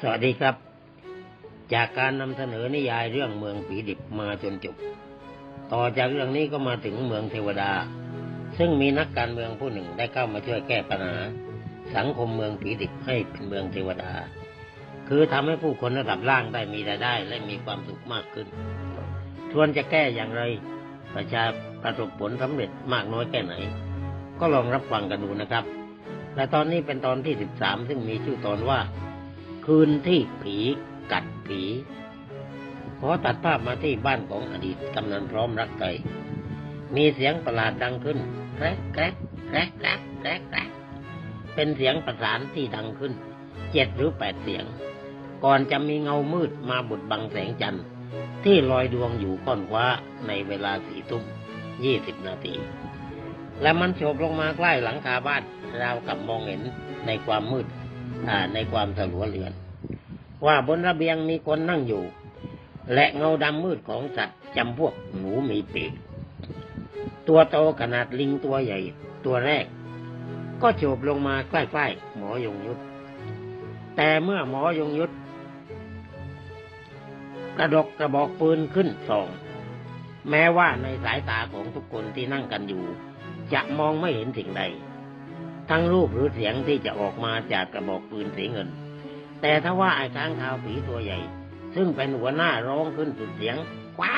สวัสดีครับ จากการนำเสนอนิยายเรื่องเมืองผีดิบมาจนจบ ต่อจากเรื่องนี้ก็มาถึงเมืองเทวดา ซึ่งมีนักการเมืองผู้หนึ่งได้เข้ามาช่วยแก้ปัญหา สังคมเมืองผีดิบให้เป็นเมืองเทวดา คือทำให้ผู้คนระดับล่างได้มีรายได้และมีความสุขมากขึ้นทวนจะแก้อย่างไรประชาประสบผลสำเร็จมากน้อยแค่ไหน ก็ลองรับฟังกันดูนะครับ และตอนนี้เป็นตอนที่สิบสามซึ่งมีชื่อตอนว่า คืนที่ผีกัดผี ขอตัดภาพมาที่บ้านของอดีตกำนันพร้อมรักไก่มีเสียงประหลาดดังขึ้นแกรกแกรกแกรกแกรกแกรกแกรกเป็นเสียงประสานที่ดังขึ้นเจ็ดหรือแปดเสียง ก่อนจะมีเงามืดมาบดบังแสงจันทร์ที่ลอยดวงอยู่ก้อนฟ้าในเวลาสี่ทุ่มยี่สิบนาที และมันโฉบลงมาใกล้หลังคาบ้านราวกับมองเห็นในความมืดในความสลัวเรือน ว่าบนระเบียงมีคนนั่งอยู่ และเงาดำมืดของสัตว์จำพวกหนูมีปีกตัวโตขนาดลิงตัวใหญ่ ตัวแรก ก็โฉบลงมาใกล้ๆหมอยงยุทธแต่เมื่อหมอยงยุทธกระดกกระบอกปืนขึ้นส่อง แม้ว่าในสายตาของทุกคนที่นั่งกันอยู่ จะมองไม่เห็นสิ่งใด ทั้งรูปหรือเสียงที่จะออกมาจากกระบอกปืนสีเงิน แต่ถ้าว่าไอ้ค้างคาวผีตัวใหญ่ ซึ่งเป็นหัวหน้าร้องขึ้นสุดเสียงคว้า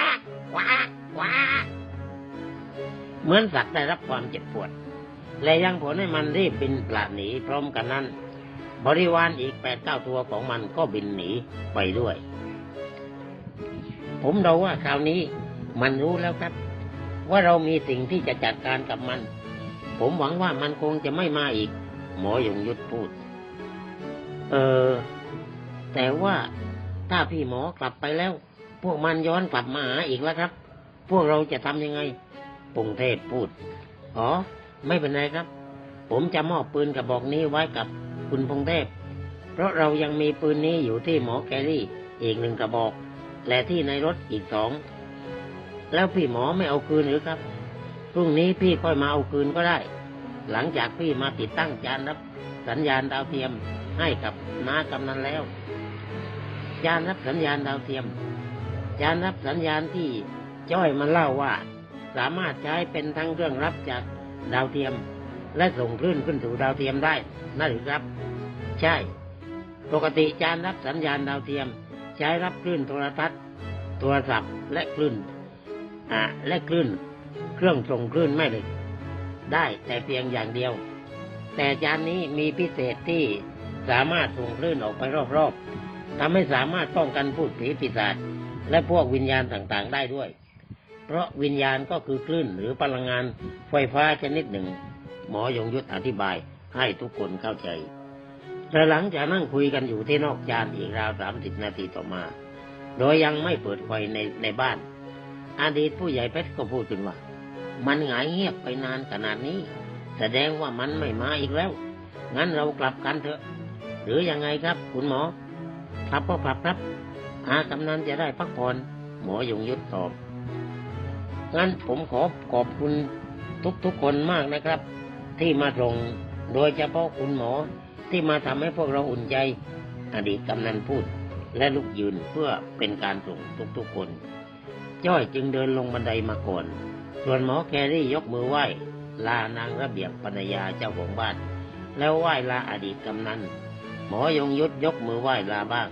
คว้าคว้าเหมือนสัตว์ได้รับความเจ็บปวด และยังผลให้มันรีบบินปลาหนีพร้อมกันนั้น บริวารอีกแปดเก้าตัวของมันก็บินหนีไปด้วย ผมเดาว่าคราวนี้มันรู้แล้วครับ ว่าเรามีสิ่งที่จะจัดการกับมัน ผมหวังว่ามันคงจะไม่มาอีก หมอยงยุทธพูด เออ แต่ว่าถ้าพี่หมอกลับไปแล้ว พวกมันย้อนกลับมาหาอีกแล้วครับ พวกเราจะทำยังไงปงเทพพูด อ๋อ ไม่เป็นไรครับ ผมจะมอบปืนกระบอกนี้ไว้กับคุณพงเทพ เพราะเรายังมีปืนนี้อยู่ที่หมอแกรี่อีกหนึ่งกระบอก และที่ในรถอีกสอง แล้วพี่หมอไม่เอาคืนหรือครับ พรุ่งนี้พี่ค่อยมาเอาคืนก็ได้ หลังจากพี่มาติดตั้งจานรับ สัญญาณดาวเทียมให้กับน้ากำนันแล้ว จานรับสัญญาณดาวเทียม จานรับสัญญาณที่จ้อยมันเล่าว่า สามารถใช้เป็นทั้งเครื่องรับจากดาวเทียม และส่งคลื่นขึ้นสู่ดาวเทียมได้นั่นหรือครับ ใช่ ปกติจานรับสัญญาณดาวเทียม ใช้รับคลื่นโทรทัศน์โทรศัพท์และคลื่น อ่าและคลื่น เครื่องส่งคลื่นไม่เหล็กได้แต่เพียงอย่างเดียว แต่จานนี้มีพิเศษที่สามารถส่งคลื่นออกไปรอบๆทำให้สามารถป้องกันพูดผีปีศาจและพวกวิญญาณต่างๆได้ด้วย เพราะวิญญาณก็คือคลื่นหรือพลังงานไฟฟ้าชนิดหนึ่ง หมอยงยุทธอธิบายให้ทุกคนเข้าใจแต่หลังจากนั่งคุยกันอยู่ที่นอกจานอีกราวสามสิบนาทีต่อมา โดยยังไม่เปิดไฟในในบ้าน อดีตผู้ใหญ่เพชรก็พูดขึ้นว่า มันหงายเงียบไปนานขนาดนี้ แสดงว่ามันไม่มาอีกแล้ว งั้นเรากลับกันเถอะ หรือยังไงครับ คุณหมอ ครับก็กลับครับ อากำนันจะได้พักผ่อนหมอยงยุทธตอบ งั้นผมขอขอบคุณทุกๆคนมากนะครับ ที่มาส่งโดยเฉพาะคุณหมอที่มาทำให้พวกเราอุ่นใจ อดีตกำนันพูด และลุกยืนเพื่อเป็นการส่งทุกๆคน จ้อยจึงเดินลงบันไดมาก่อน ส่วนหมอแครี่ยกมือไหว้ ลานางระเบียบปัญญาเจ้าของบ้าน แล้วไหว้ลาอดีตกำนัน หมอยงยุทธยกมือไหว้ลาบ้าง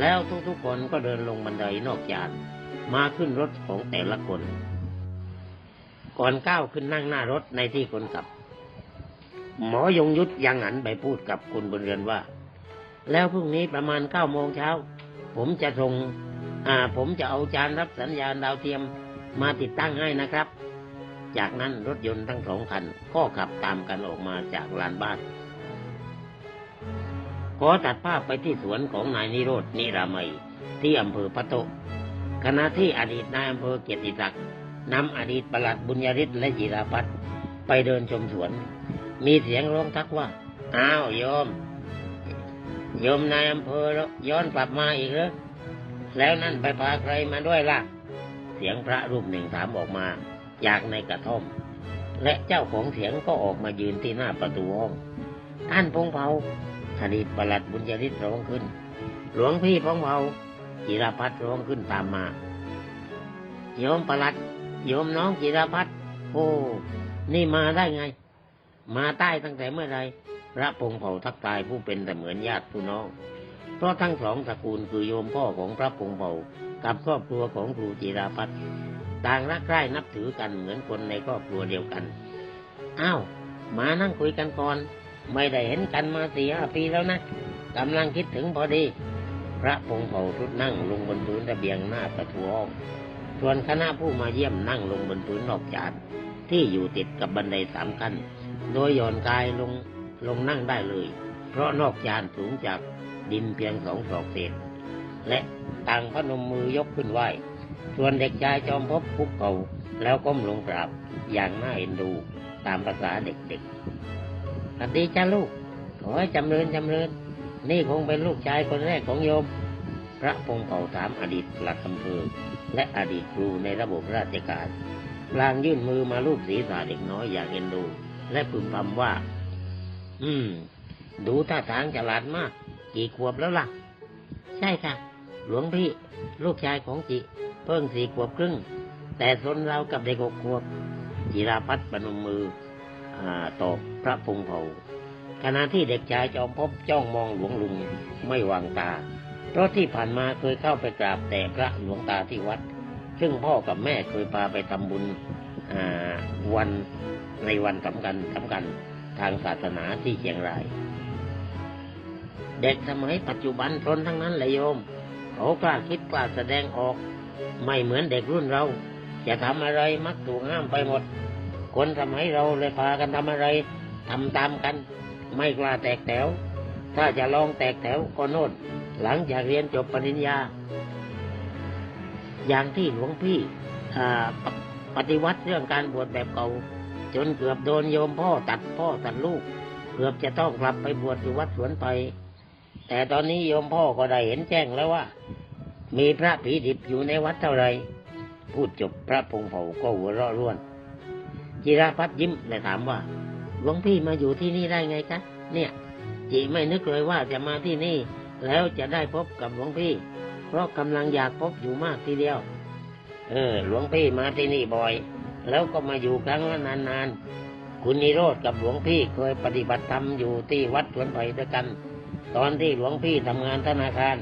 แล้วทุกๆคนก็เดินลงบันไดนอกจาน มาขึ้นรถของแต่ละคน ก่อนก้าวขึ้นนั่งหน้ารถในที่คนขับ หมอยงยุทธยังหันไปพูดกับคุณบนเรือนว่า แล้วพรุ่งนี้ประมาณเก้าโมงเช้า ผมจะส่ง อ่าผมจะเอาจานรับสัญญาณดาวเทียมมาติดตั้งให้นะครับ จากนั้นรถยนต์ทั้งสองคันก็ขับตามกันออกมาจากลานบ้านขอตัดภาพไปที่สวนของนายนิโรธนิรามัยที่อำเภอพะโตะขณะที่อดีตนายอำเภอเกียรติศักดิ์นำอดีตประหลัดบุญยริศและจิราพัฒน์ไปเดินชมสวน มีเสียงร้องทักว่า อ้าวโยมโยมนายอำเภอย้อนกลับมาอีกเหรอ แล้วนั่นไปพาใครมาด้วยล่ะ เสียงพระรูปหนึ่งถามออกมาจากในกระท่อม และเจ้าของเสียงก็ออกมายืนที่หน้าประตูห้อง ท่านพงเผาอดีตประหลัดบุญยริศร้องขึ้น หลวงพี่พงเบาจิรพัฒร้องขึ้นตามมาโยมประหลัดโยมน้องจิรพัฒโอ้นี่มาได้ไง มาใต้ตั้งแต่เมื่อไรพระพงเผาทักทายผู้เป็นแต่เหมือนญาติผู้น้อง เพราะทั้งสองตระกูลคือโยมพ่อของพระพงเผ่ากับครอบครัวของครูจิราพัฒน์ต่างรักใคร่นับถือกันเหมือนคนในครอบครัวเดียวกัน อ้าว มานั่งคุยกันก่อน ไม่ได้เห็นกันมาสี่ห้าปีแล้วนะกำลังคิดถึงพอดี พระพงเผ่าทุดนั่งลงบนพื้นระเบียงหน้าประตูห้องส่วนคณะผู้มาเยี่ยมนั่งลงบนพื้นนอกจานที่อยู่ติดกับบันไดสามขั้น โดยย่อนกายลงลงนั่งได้เลย เพราะนอกจานสูงจาก ดินเพียงสองศอกเศษ และต่างพนมมือยกขึ้นไหวส่วนเด็กชายจอมพบคุกเก่าแล้วก้มลงกราบอย่างน่าเอ็นดูตามภาษาเด็กๆสวัสดีจ้าลูก ขอให้จำเริญจำเริญ นี่คงเป็นลูกชายคนแรกของโยม พระพงเผ่าถามอดีตหลักอำเภอและอดีตครูในระบบราชการพลางยื่นมือมาลูบศีรษะเด็กน้อยอย่างเอ็นดู และพึมพำว่า อืม ดูท่าทางฉลาดมาก กี่ขวบแล้วล่ะ ใช่ค่ะ หลวงพี่ลูกชายของจิเพิ่งสี่ขวบครึ่ง แต่สนเรากับเด็กหกขวบ จิราพัฒน์ปนมมืออตอบพระพงเผาขณะที่เด็กชายจอมพบจ้องมองหลวงลุงไม่วางตา เพราะที่ผ่านมาเคยเข้าไปกราบแต่พระหลวงตาที่วัด ซึ่งพ่อกับแม่เคยพาไปทำบุญวันในวันสำคัญสำคัญทางศาสนาที่เชียงราย เด็กสมัยปัจจุบันทนทั้งนั้นเลยโยม เขากล้าคิดกล้าแสดงออก ไม่เหมือนเด็กรุ่นเรา จะทำอะไรมักถูกห้ามไปหมด คนสมัยเราเลยพากันทำอะไรทำตามกัน ไม่กล้าแตกแถว ถ้าจะลองแตกแถวก็โน่นหลังจากเรียนจบปริญญา อย่างที่หลวงพี่ปปฏิวัติเรื่องการบวชแบบเก่า จนเกือบโดนโยมพ่อตัดพ่อตัดลูก เกือบจะต้องกลับไปบวชอยู่วัดสวนไป แต่ตอนนี้โยมพ่อก็ได้เห็นแจ้งแล้วว่า มีพระผีดิบอยู่ในวัดเท่าไร พูดจบพระพงเผาก็หัวเราะร่วน จิราพัฒยิ้มและถามว่าหลวงพี่มาอยู่ที่นี่ได้ไงคะเนี่ย จิไม่นึกเลยว่าจะมาที่นี่ แล้วจะได้พบกับหลวงพี่ เพราะกำลังอยากพบอยู่มากทีเดียว เออ หลวงพี่มาที่นี่บ่อย แล้วก็มาอยู่ครั้งละนานๆคุณนิโรธกับหลวงพี่เคยปฏิบัติธรรมอยู่ที่วัดสวนไผ่ด้วยกัน ตอนที่หลวงพี่ทำงานธนาคาร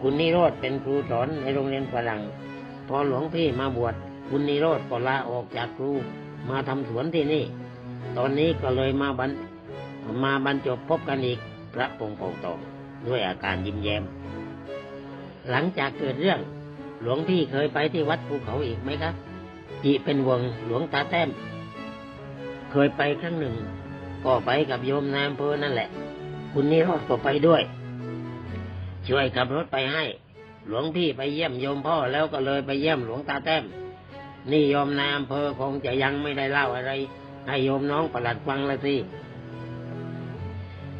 คุณนิโรธเป็นครูสอนในโรงเรียนฝรั่ง พอหลวงพี่มาบวชคุณนิโรธก็ลาออกจากครูมาทำสวนที่นี่ ตอนนี้ก็เลยมาบรรมาบรรจบพบกันอีกพระพงศ์เผ่าตองด้วยอาการยิ้มแย้ม หลังจากเกิดเรื่อง หลวงพี่เคยไปที่วัดภูเขาอีกไหมครับจีเป็นวงหลวงตาแต้ม เคยไปครั้งหนึ่ง ก็ไปกับโยมนายอำเภอนั่นแหละ คุณนิโรธก็ไปด้วย ช่วยขับรถไปให้ หลวงพี่ไปเยี่ยมโยมพ่อแล้วก็เลยไปเยี่ยมหลวงตาแต้ม นี่โยมนายอำเภอคงจะยังไม่ได้เล่าอะไร ให้โยมน้องประหลัดฟังละสิ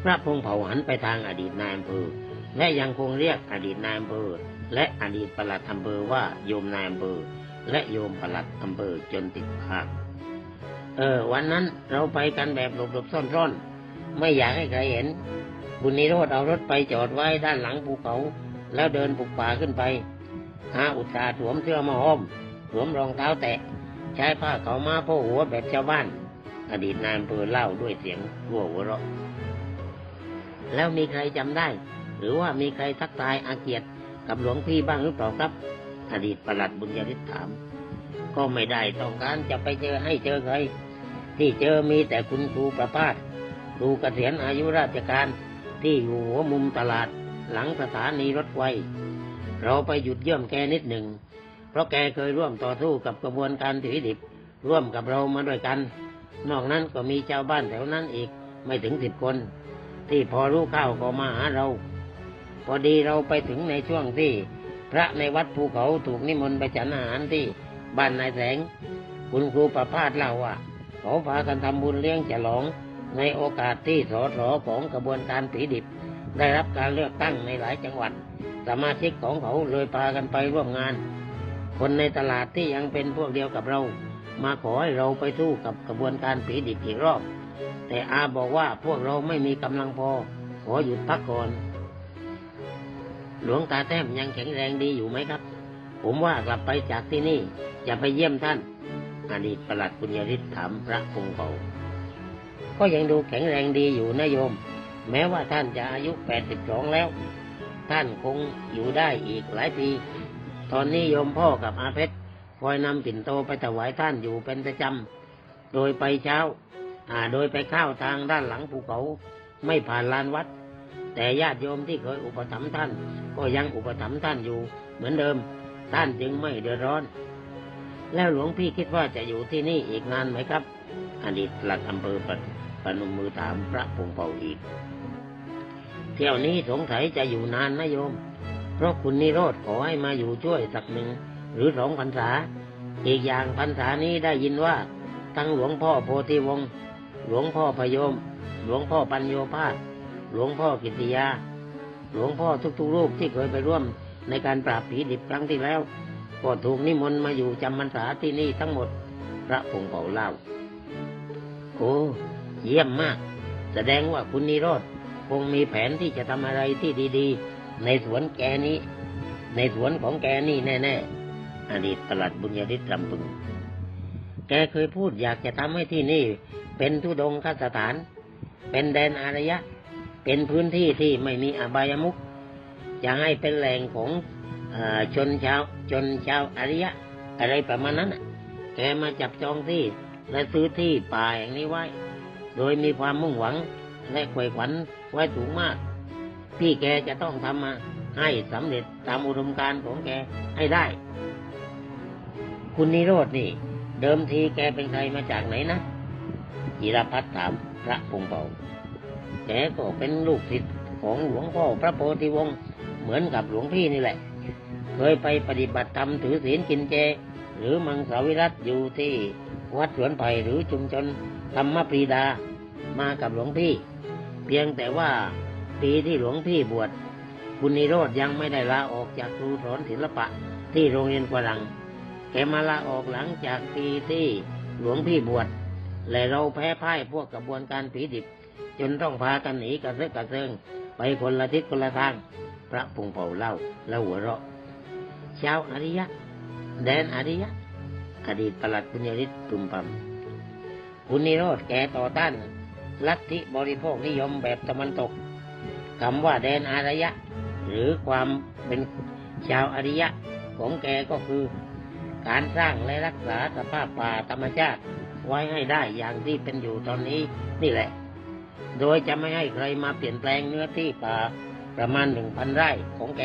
พระพงเผาหันไปทางอดีตนายอำเภอและยังคงเรียกอดีตนายอำเภอและอดีตประหลัดอำเภอว่าโยมนายอำเภอและโยมประหลัดอำเภอจนติดปาก เออ วันนั้นเราไปกันแบบหลบๆซ่อนๆ ไม่อยากให้ใครเห็น บุญนิโรธเอารถไปจอดไว้ด้านหลังภูเขา แล้วเดินปุกป่าขึ้นไปหาอุตสาสวมเสื้อมาห้อม สวมรองเท้าแตะ ใช้ผ้าเขาวมาโพกหัวแบบชาวบ้าน อดีตนายอำเภอเล่าด้วยเสียงรัวหัวเราะ แล้วมีใครจำได้ หรือว่ามีใครทักทายอาเกียรติกับหลวงพี่บ้างหรือเปล่าครับ อดีตประหลัดบุญยริศถาม ก็ไม่ได้ต้องการจะไปเจอให้เจอใคร ที่เจอมีแต่คุณครูประพาส ครูเกษียณอายุราชการที่อยู่หัวมุมตลาดหลังสถานีรถไฟ เราไปหยุดเยี่ยมแกนิดหนึ่ง เพราะแกเคยร่วมต่อสู้กับกระบวนการถือดิบ ร่วมกับเรามาด้วยกัน นอกนั้นก็มีชาวบ้านแถวนั้นอีกไม่ถึงสิบคน ที่พอรู้ข้าวก็มาหาเรา พอดีเราไปถึงในช่วงที่ พระในวัดภูเขาถูกนิมนต์ไปฉันอาหารที่บ้านนายแสง คุณครูประพาสเล่าว่าเขาพากันทำบุญเลี้ยงฉลอง ในโอกาสที่สสของกระบวนการผีดิบ ได้รับการเลือกตั้งในหลายจังหวัด สมาชิกของเขาเลยพากันไปร่วมงาน คนในตลาดที่ยังเป็นพวกเดียวกับเรา มาขอให้เราไปสู้กับกระบวนการผีดิบอีกรอบ แต่อาบอกว่าพวกเราไม่มีกำลังพอ ขอหยุดพักก่อน หลวงตาแต้มยังแข็งแรงดีอยู่ไหมครับ ผมว่ากลับไปจากที่นี่จะไปเยี่ยมท่านอดีตประหลัดปุญญฤทธิ์ถามพระคงเป่า ก็ยังดูแข็งแรงดีอยู่นะโยม แม้ว่าท่านจะอายุแปดสิบสองแล้ว ท่านคงอยู่ได้อีกหลายปี ตอนนี้โยมพ่อกับอาเพชรคอยนำปิ่นโตไปถวายท่านอยู่เป็นประจำ โดยไปเช้า อ่า โดยไปเข้าทางด้านหลังภูเขา ไม่ผ่านลานวัด แต่ญาติโยมที่เคยอุปถัมภ์ท่าน ก็ยังอุปถัมภ์ท่านอยู่ เหมือนเดิม ท่านจึงไม่เดือดร้อน แล้วหลวงพี่คิดว่าจะอยู่ที่นี่อีกนานไหมครับ อดีตหลักอำเภอป ปนมมือถามพระพงเป่าอีก เที่ยวนี้สงสัยจะอยู่นานนะโยม เพราะคุณนิโรธขอให้มาอยู่ช่วยสักหนึ่งหรือสองพรรษา อีกอย่างพรรษานี้ได้ยินว่า ทั้งหลวงพ่อโพธิวงศ์หลวงพ่อพยม หลวงพ่อปัญโยภาสหลวงพ่อกิติยา หลวงพ่อทุกๆรูปที่เคยไปร่วมในการปราบผีดิบครั้งที่แล้วก็ถูกนิมนต์มาอยู่จำพรรษาที่นี่ทั้งหมด พระพงเป่าเล่า โอ้ เยี่ยมมาก แสดงว่าคุณนิโรธคงมีแผนที่จะทำอะไรที่ดีๆ ในสวนแกนี้ ในสวนของแกนี่แน่ๆอดีตประหลัดบุญยฤทธิ์ลำพึง แกเคยพูดอยากจะทำให้ที่นี่ เป็นทุดงคสถาน เป็นแดนอารยะ เป็นพื้นที่ที่ไม่มีอบายมุขจะให้เป็นแหล่งของอชนชาวชนชาวอารยะ อะไรประมาณนั้นแกมาจับจองที่และซื้อที่ป่าแห่งนี้ไว้ โดยมีความมุ่งหวังและไขว่ขวัญไว้สูงมาก พี่แกจะต้องทำมาให้สำเร็จตามอุดมการณ์ของแกให้ได้ คุณนิโรธนี่ เดิมทีแกเป็นใครมาจากไหนนะจิรพัฒน์ถามพระพงเป่าแกก็เป็นลูกศิษย์ของหลวงพ่อพระโพธิวงศ์เหมือนกับหลวงพี่นี่แหละ เคยไปปฏิบัติธรรมถือศีลกินเจ หรือมังสวิรัตอยู่ที่วัดสวนไผ่หรือชุมชนธรรมปรีดามากับหลวงพี่ เพียงแต่ว่าปีที่หลวงพี่บวชคุณนิโรธยังไม่ได้ลาออกจากครูสอนศิลปะที่โรงเรียนฝรั่งแกมาลาออกหลังจากปีที่หลวงพี่บวชและเราแพ้พ่ายพวกกระบวนการผีดิบ จนต้องพากันหนีกระเซาะกระเซิงไปคนละทิศคนละทาง พระพงเป่าเล่าแล้วหัวเราะ เช้าอริยะ แดนอริยะอดีตประหลัดปุญญฤทธิ์ปุมพำคุณนิโรธแกต่อต้านลัทธิบริโภคนิยมแบบตะวันตกคำว่าแดนอารยะ หรือความเป็นชาวอริยะของแกก็คือ การสร้างและรักษาสภาพป่าธรรมชาติไว้ให้ได้อย่างที่เป็นอยู่ตอนนี้นี่แหละ โดยจะไม่ให้ใครมาเปลี่ยนแปลงเนื้อที่ป่าประมาณหนึ่งพันไร่ของแก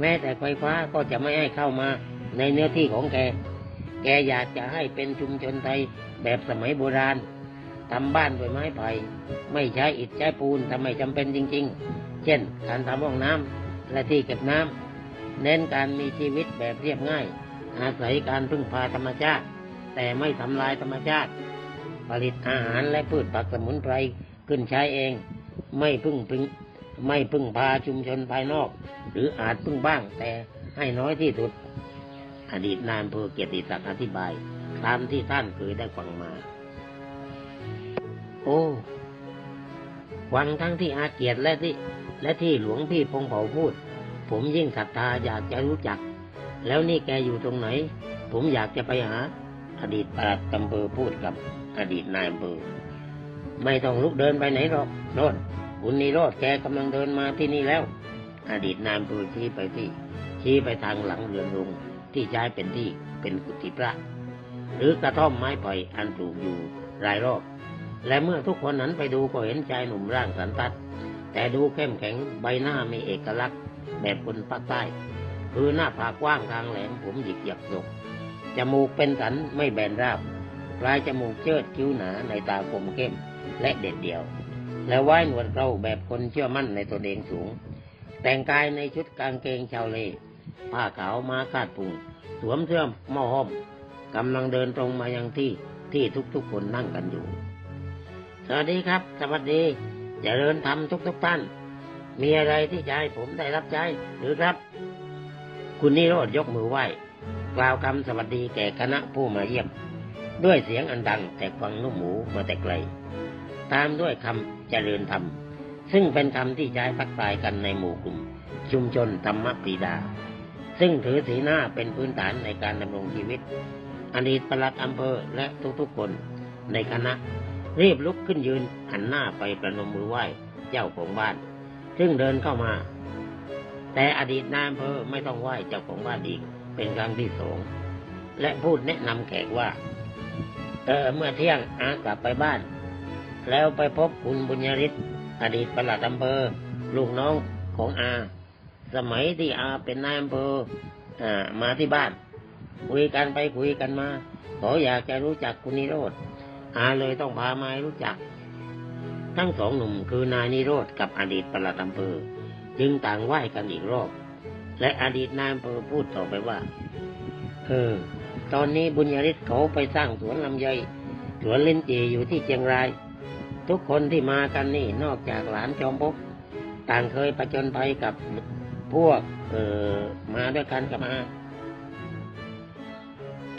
แม้แต่ไฟฟ้าก็จะไม่ให้เข้ามา ในเนื้อที่ของแก แกอยากจะให้เป็นชุมชนไทยแบบสมัยโบราณทำบ้านด้วยไม้ไผ่ไม่ใช้อิฐใช้ปูนถ้าไม่จำเป็นจริง ๆ เช่น การทำห้องน้ำและที่เก็บน้ำเน้นการมีชีวิตแบบเรียบง่าย อาศัยการพึ่งพาธรรมชาติ แต่ไม่ทำลายธรรมชาติ ผลิตอาหารและพืชผักสมุนไพรขึ้นใช้เอง ไม่พึ่งพึ่งไม่พึ่งพาชุมชนภายนอก หรืออาจพึ่งบ้างแต่ให้น้อยที่สุด อดีตนายอำเภอเกียรติศักดิ์อธิบาย ตามที่ท่านเคยได้ฟังมา โอ้ฟังทั้งที่อาเกียรติและที่ และที่หลวงพี่พงเผาพูด ผมยิ่งศรัทธาอยากจะรู้จัก แล้วนี่แกอยู่ตรงไหน ผมอยากจะไปหา อดีตปลัดอำเภอพูดกับ อดีตนายอำเภอไม่ต้องลุกเดินไปไหนหรอกโน่นคุณนิโรธแกกำลังเดินมาที่นี่แล้ว อดีตนายอำเภอชี้ไปที่ ชี้ไปทางหลังเรือนลุง ที่ใช้เป็นที่เป็นกุฏิพระ หรือกระท่อมไม้ไผ่อันปลูกอยู่รายรอบ และเมื่อทุกคนนั้นไปดูก็เห็นชายหนุ่มร่างสันทัด แต่ดูเข้มแข็งใบหน้ามีเอกลักษณ์ แบบคนภาคใต้ คือหน้าผากกว้างทางแหลมผมหยิกหยักศกจมูกเป็นสันไม่แบนราบปลายจมูกเชิดคิ้วหนาในตาคมเข้มและเด็ดเดี่ยว และไว้หนวดเราแบบคนเชื่อมั่นในตนเองสูง แต่งกายในชุดกางเกงชาวเล ผ้าขาวมาคาดพุงสวมเสื้อหม้อห้อมกำลังเดินตรงมายังที่ที่ทุกๆคนนั่งกันอยู่ สวัสดีครับ สวัสดีเจริญธรรมทุกๆท่าน มีอะไรที่จะให้ผมได้รับใช้หรือครับ คุณนิโรธยกมือไหว้กล่าวคำสวัสดีแก่คณะผู้มาเยี่ยม ด้วยเสียงอันดังแต่ฟังนุ่มหูมาแต่ไกล ตามด้วยคำเจริญธรรม ซึ่งเป็นคำที่ใช้ทักทายกันในหมู่กลุ่ม ชุมชนธรรมปรีดา ซึ่งถือสีหน้าเป็นพื้นฐานในการดำรงชีวิต อดีตปลัดอำเภอและทุกๆคนในคณะรีบลุกขึ้นยืนหันหน้าไปประนมมือไหว้เจ้าของบ้าน ซึ่งเดินเข้ามา แต่อดีตนายอำเภอไม่ต้องไหว้เจ้าของบ้านอีก เป็นครั้งที่สองและพูดแนะนำแขกว่า เออเมื่อเที่ยงอากลับไปบ้าน แล้วไปพบคุณบุญยริศอดีตประหลัดอำเภอลูกน้องของอา สมัยที่อาเป็นนายอำเภอมาที่บ้าน คุยกันไปคุยกันมาเขออยากจะรู้จักคุณนิโรธอาเลยต้องพามาให้รู้จัก ทั้งสองหนุ่มคือนายนิโรธกับอดีตประหลัดอำเภอ จึงต่างไหว้กันอีกรอบ และอดีตนายอำเภอพูดต่อไปว่า เออ ตอนนี้บุญยริศเขาไปสร้างสวนลำไยสวนลินจีอยู่ที่เชียงราย ทุกคนที่มากันนี่นอกจากหลานจอมภพต่างเคยประจนภัยกับ พวกเออมาด้วยกันกับอา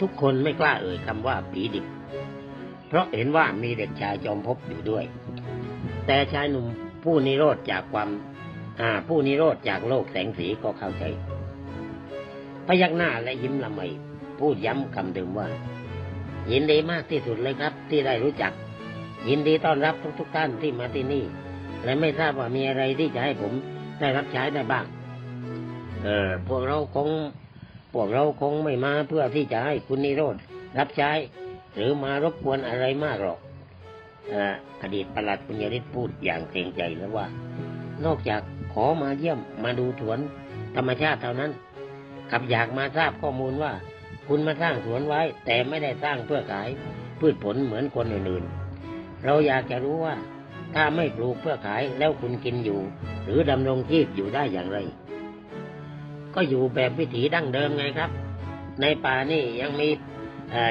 ทุกคนไม่กล้าเอ่ยคำว่าผีดิบ เพราะเห็นว่ามีเด็กชายจอมภพอยู่ด้วย แต่ชายหนุ่มผู้นิโรธจากความอ่าผู้นิโรธจากโลกแสงสีก็เข้าใจ พยักหน้าและยิ้มละไมพูดย้ำคำเดิมว่า ยินดีมากที่สุดเลยครับ ที่ได้รู้จัก ยินดีต้อนรับทุกๆท่านที่มาที่นี่ และไม่ทราบว่ามีอะไรที่จะให้ผมได้รับใช้ได้บ้าง เออพวกเราคงพวกเราคงไม่มาเพื่อที่จะให้คุณนิโรธรับใช้ หรือมารบกวนอะไรมากหรอกอดีตประหลัดปุญญริศพูดอย่างเกรงใจแล้วว่า นอกจากขอมาเยี่ยมมาดูสวนธรรมชาติเท่านั้นกับอยากมาทราบข้อมูลว่า คุณมาสร้างสวนไว้ แต่ไม่ได้สร้างเพื่อขาย พืชผลเหมือนคนอื่นๆ เราอยากจะรู้ว่า ถ้าไม่ปลูกเพื่อขายแล้วคุณกินอยู่ หรือดำรงชีพอยู่ได้อย่างไร ก็อยู่แบบวิถีดั้งเดิมไงครับ ในป่านี่ยังมี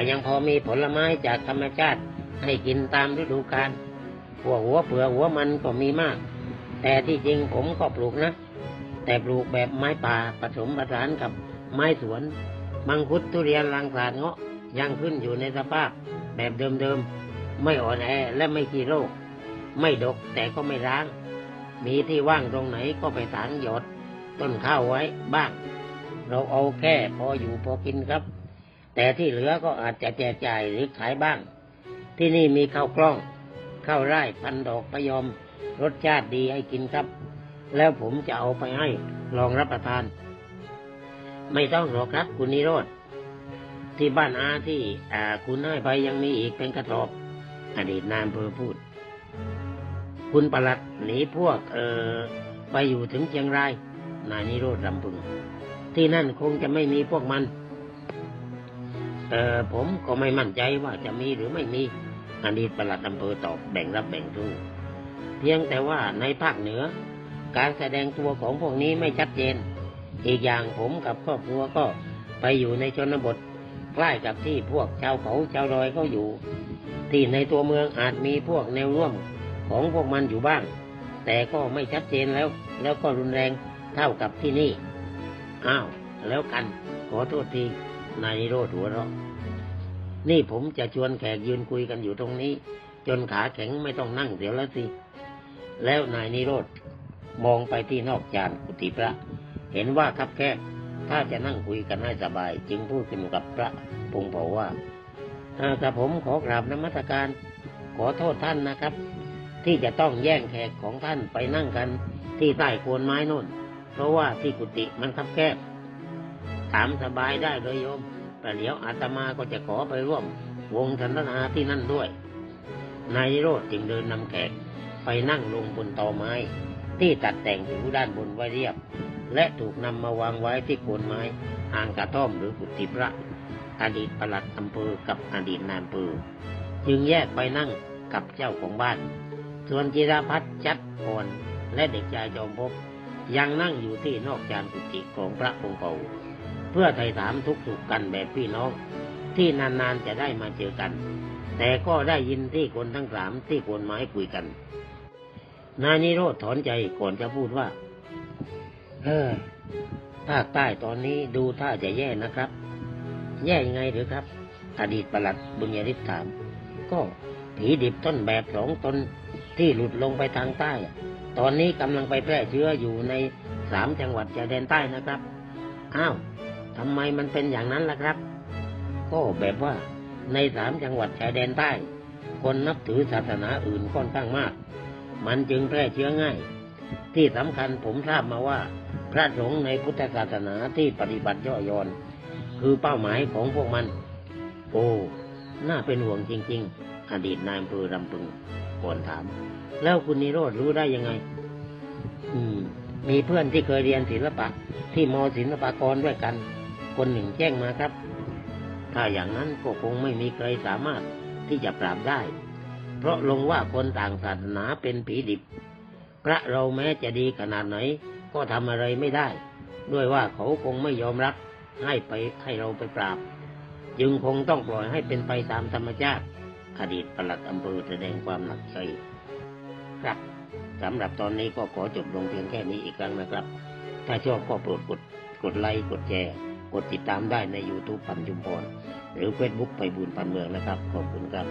ยังพอมีผลไม้จากธรรมชาติให้กินตามฤดูกาลหัวหัวเผือหัวมันก็มีมาก แต่ที่จริงผมก็ปลูกนะ แต่ปลูกแบบไม้ป่าผสมผสานกับไม้สวนมังคุดทุเรียนลังสาดเงาะยังขึ้นอยู่ในสภาพแบบเดิมๆ ไม่อ่อนแอและไม่ขี้โรค ไม่ดกแต่ก็ไม่ร้าง มีที่ว่างตรงไหนก็ไปถางหยอด ต้นข้าวไว้บ้าง เราเอาแค่พออยู่พอกินครับ แต่ที่เหลือก็อาจจะแจกจ่ายหรือขายบ้าง ที่นี่มีข้าวกล้องข้าวไร่พันดอกพะยอม รสชาติดีให้กินครับ แล้วผมจะเอาไปให้ลองรับประทาน ไม่ต้องหรอกครับคุณนิโรธที่บ้านอาที่อาคุณให้ไปยังมีอีกเป็นกระสอบ อดีตนายอำเภอพูด คุณประหลัดหนีพวกเออไปอยู่ถึงเชียงราย นายนิโรธรำพึง ที่นั่นคงจะไม่มีพวกมัน เออผมก็ไม่มั่นใจว่าจะมีหรือไม่มีอดีตประหลัดอำเภอตอบแบ่งรับแบ่งสู้เพียงแต่ว่าในภาคเหนือ การแสดงตัวของพวกนี้ไม่ชัดเจน อีกอย่างผมกับครอบครัวก็ไปอยู่ในชนบทใกล้กับที่พวกชาวเขาชาวดอยเขาอยู่ ที่ในตัวเมืองอาจมีพวกแนวร่วมของพวกมันอยู่บ้าง แต่ก็ไม่ชัดเจนแล้ว แล้วก็รุนแรง เท่ากับที่นี่ อ้าว แล้วกัน ขอโทษที นายนิโรธหัวเราะ นี่ผมจะชวนแขกยืนคุยกันอยู่ตรงนี้ จนขาแข็งไม่ต้องนั่งเสียแล้วสิ แล้วนายนิโรธมองไปที่นอกจานกุฏิพระ เห็นว่าคับแคบถ้าจะนั่งคุยกันให้สบาย จึงพูดขึ้นกับพระพงเผาว่าอ่าผมขอกราบนมัสการ ขอโทษท่านนะครับ ที่จะต้องแย่งแขกของท่านไปนั่งกันที่ใต้โคนไม้นู่น เพราะว่าที่กุฏิมันคับแคบ ถามสบายได้เลยโยม แต่เดี๋ยวอาตมาก็จะขอไปร่วม วงสันทนาที่นั่นด้วย นายโรธจึงเดินนำแขกไปนั่งลงบนตอไม้ ที่ตัดแต่งผิวด้านบนไว้เรียบ และถูกนำมาวางไว้ที่โคนไม้ห่างกระท่อมหรือกุฏิพระ อดีตปลัดอำเภอกับอดีตนายอำเภอจึงแยกไปนั่งกับเจ้าของบ้าน ส่วนจิราพัฒน์จัดพรและเด็กชายจอมภพ ยังนั่งอยู่ที่นอกจานกุฏิของพระพงเก่าเพื่อไถ่ถามทุกข์สุขกันแบบพี่น้อง ที่นานๆจะได้มาเจอกัน แต่ก็ได้ยินที่คนทั้งสามที่คนไม้คุยกัน นายนิโรธถอนใจก่อนจะพูดว่า เออภาคใต้ตอนนี้ดูท่าจะแย่นะครับ แย่ยังไงหรือครับ อดีตประหลัดบุญยริศถาม ก็ผีดิบต้นแบบสองตนที่หลุดลงไปทางใต้ ตอนนี้กำลังไปแพร่เชื้ออยู่ในสามจังหวัดชายแดนใต้นะครับ อ้าวทำไมมันเป็นอย่างนั้นล่ะครับ ก็แบบว่าในสามจังหวัดชายแดนใต้ คนนับถือศาสนาอื่นค่อนข้างมาก มันจึงแพร่เชื้อง่าย ที่สำคัญผมทราบมาว่า พระสงฆ์ในพุทธศาสนาที่ปฏิบัติย่อยอนคือเป้าหมายของพวกมัน โอ้ น่าเป็นห่วงจริง ๆ อดีตนายอำเภอรำพึงก่อนถาม แล้วคุณนิโรธรู้ได้ยังไง อืม มีเพื่อนที่เคยเรียนศิลปะ ที่มศิลปากรด้วยกัน คนหนึ่งแจ้งมาครับ ถ้าอย่างนั้นก็คงไม่มีใครสามารถที่จะปราบได้ เพราะลงว่าคนต่างศาสนาเป็นผีดิบ พระเราแม้จะดีขนาดไหน ก็ทำอะไรไม่ได้ ด้วยว่าเขาคงไม่ยอมรับให้ไปให้เราไปปราบ จึงคงต้องปล่อยให้เป็นไปตามธรรมชาติอดีตปลัดอำเภอแสดงความหนักใจ ครับสำหรับตอนนี้ก็ขอจบลงเพียงแค่นี้อีกครั้งนะครับ ถ้าชอบก็โปรดกดกดไลค์กดแชร์กดติดตามได้ใน YouTube ปันจุมพรหรือ Facebook ไปบุญปันเมืองนะครับ ขอบคุณครับ